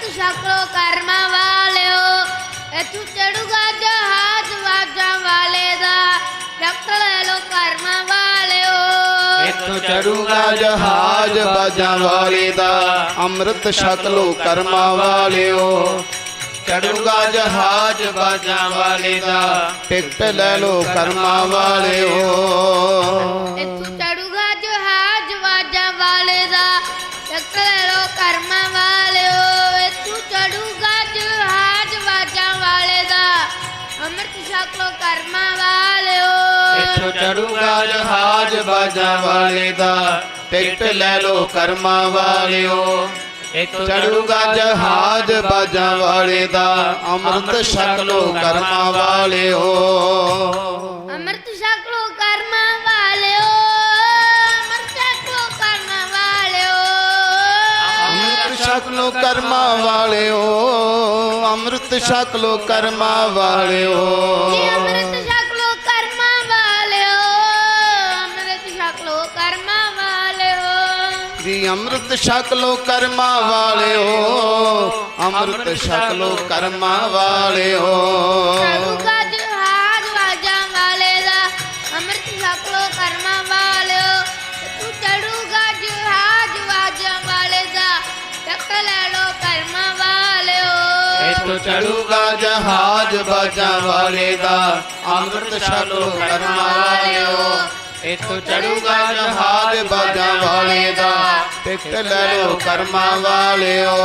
ਛਕ ਲੋ ਕਰਮਾਂ ਵਾਲਿਓ। ਇਥੋਂ ਚੜੂਗਾ ਜਹਾਜ਼ ਵਾਜਾਂ ਵਾਲੇ ਦਾ। ਚੱਕ ਲੈ ਲੋ ਕਰਮਾਂ ਵਾਲਿਓ। ਇਥੋਂ ਚੜੂਗਾ ਜਹਾਜ਼ ਬਾਜਾਂ ਵਾਲੇ ਦਾ। ਅੰਮ੍ਰਿਤ ਛਕ ਲੋ ਕਰਮਾਂ ਵਾਲਿਓ। ਚੜੂਗਾ ਜਹਾਜ਼ ਬਾਜਾਂ ਵਾਲੇ ਦਾ। ਟਿਕਟ ਲੈ ਲੋ ਕਰਮਾਂ ਵਾਲਿਓ। ਇਥੋਂ ਵਾਲਿਓ। ਇਥੋਂ ਚੜੂਗਾ ਜਹਾਜ਼ ਬਾਜਾਂ ਵਾਲੇ ਦਾ ਟਿਕਟ ਲੈ ਲੋ ਕਰਮਾਂ ਵਾਲਿਓ। ਇਥੋਂ ਚੜੂਗਾ ਜਹਾਜ਼ ਬਾਜਾਂ ਵਾਲੇ ਦਾ ਅੰਮ੍ਰਿਤ ਛਕ ਲੋ ਕਰਮਾਂ ਵਾਲਿਓ। ਅੰਮ੍ਰਿਤ ਛਕ ਲੋ ਕਰਮਾਂ ਛਕ ਲੋ ਕਰਮਾਂ ਵਾਲਿਓ ਅੰਮ੍ਰਿਤ ਛਕ ਲੋ ਕਰਮਾਂ ਵਾਲਿਓ। ਜੀ ਅੰਮ੍ਰਿਤ ਛਕ ਲੋ ਕਰਮਾਂ ਵਾਲਿਓ ਅੰਮ੍ਰਿਤ ਛਕ ਲੋ ਕਰਮਾਂ ਵਾਲਿਓ। ਜੀ ਅੰਮ੍ਰਿਤ ਛਕ ਲੋ ਕਰਮਾਂ ਵਾਲਿਓ ਅੰਮ੍ਰਿਤ ਛਕ ਲੋ ਕਰਮਾਂ ਵਾਲਿਓ। ਚੜੂਗਾ, ਜਹਾਜ਼ ਬਾਜਾਂ ਵਾਲੇ ਦਾ। ਅੰਮ੍ਰਿਤ ਛਕ ਲੋ ਕਰਮਾਂ ਵਾਲਿਓ ਇਥੋਂ ਚੜੂਗਾ, ਜਹਾਜ਼ ਬਾਜਾਂ ਵਾਲੇ ਦਾ। ਟਿਕਟ ਲੈ ਲੋ ਕਰਮਾਂ ਵਾਲਿਓ।